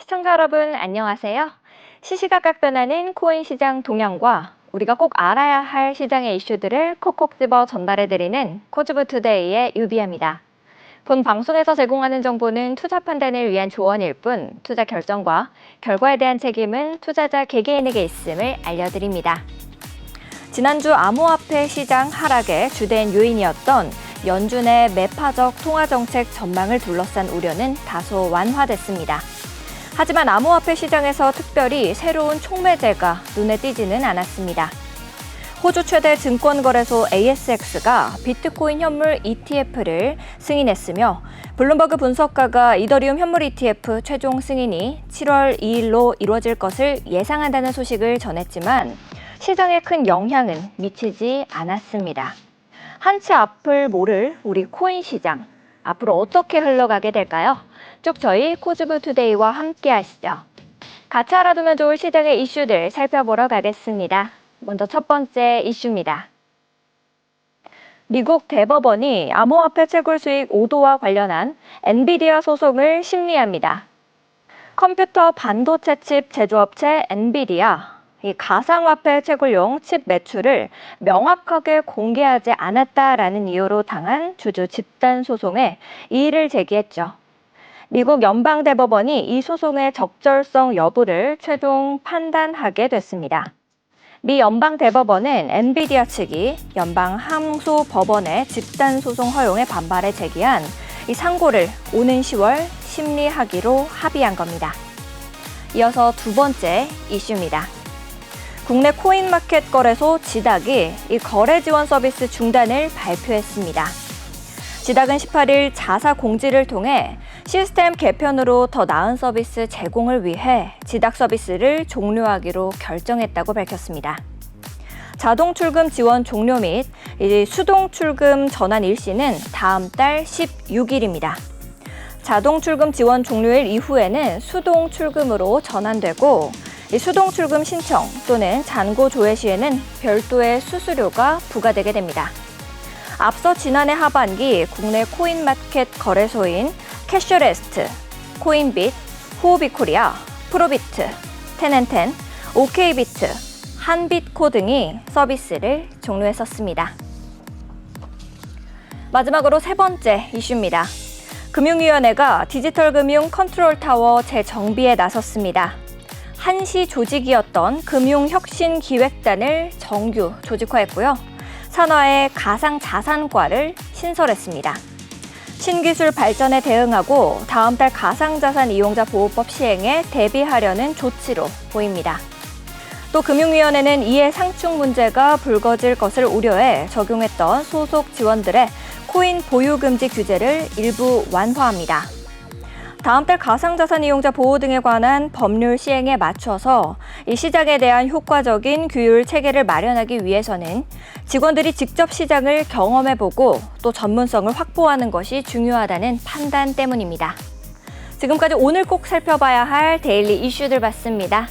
시청자 여러분 안녕하세요. 시시각각 변하는 코인 시장 동향과 우리가 꼭 알아야 할 시장의 이슈들을 콕콕 집어 전달해드리는 코즈브 투데이의 유비입니다. 본 방송에서 제공하는 정보는 투자 판단을 위한 조언일 뿐 투자 결정과 결과에 대한 책임은 투자자 개개인에게 있음을 알려드립니다. 지난주 암호화폐 시장 하락의 주된 요인이었던 연준의 매파적 통화 정책 전망을 둘러싼 우려는 다소 완화됐습니다. 하지만 암호화폐 시장에서 특별히 새로운 촉매제가 눈에 띄지는 않았습니다. 호주 최대 증권거래소 ASX가 비트코인 현물 ETF를 승인했으며 블룸버그 분석가가 이더리움 현물 ETF 최종 승인이 7월 2일로 이루어질 것을 예상한다는 소식을 전했지만 시장에 큰 영향은 미치지 않았습니다. 한치 앞을 모를 우리 코인 시장 앞으로 어떻게 흘러가게 될까요? 쭉 저희 코즈브 투데이와 함께 하시죠. 같이 알아두면 좋을 시장의 이슈들 살펴보러 가겠습니다. 먼저 첫 번째 이슈입니다. 미국 대법원이 암호화폐 채굴 수익 5도와 관련한 엔비디아 소송을 심리합니다. 컴퓨터 반도체 칩 제조업체 엔비디아 이 가상화폐 채굴용 칩 매출을 명확하게 공개하지 않았다라는 이유로 당한 주주 집단 소송에 이의를 제기했죠. 미국 연방대법원이 이 소송의 적절성 여부를 최종 판단하게 됐습니다. 미 연방대법원은 엔비디아 측이 연방항소법원의 집단소송 허용에 반발해 제기한 이 상고를 오는 10월 심리하기로 합의한 겁니다. 이어서 두 번째 이슈입니다. 국내 코인마켓 거래소 지닥이 이 거래 지원 서비스 중단을 발표했습니다. 지닥은 18일 자사 공지를 통해 시스템 개편으로 더 나은 서비스 제공을 위해 지닥 서비스를 종료하기로 결정했다고 밝혔습니다. 자동 출금 지원 종료 및이 수동 출금 전환 일시는 다음 달 16일입니다. 자동 출금 지원 종료일 이후에는 수동 출금으로 전환되고 이 수동 출금 신청 또는 잔고 조회 시에는 별도의 수수료가 부과되게 됩니다. 앞서 지난해 하반기 국내 코인 마켓 거래소인 캐셔레스트, 코인빗, 후오비코리아, 프로비트, 텐앤텐, 오케이비트, 한빛코 등이 서비스를 종료했었습니다. 마지막으로 세 번째 이슈입니다. 금융위원회가 디지털 금융 컨트롤 타워 재정비에 나섰습니다. 한시 조직이었던 금융혁신기획단을 정규 조직화했고요. 산하의 가상자산과를 신설했습니다. 신기술 발전에 대응하고 다음 달 가상자산 이용자 보호법 시행에 대비하려는 조치로 보입니다. 또 금융위원회는 이에 상충 문제가 불거질 것을 우려해 적용했던 소속 지원들의 코인 보유 금지 규제를 일부 완화합니다. 다음 달 가상자산 이용자 보호 등에 관한 법률 시행에 맞춰서 이 시장에 대한 효과적인 규율 체계를 마련하기 위해서는 직원들이 직접 시장을 경험해보고 또 전문성을 확보하는 것이 중요하다는 판단 때문입니다. 지금까지 오늘 꼭 살펴봐야 할 데일리 이슈들 봤습니다.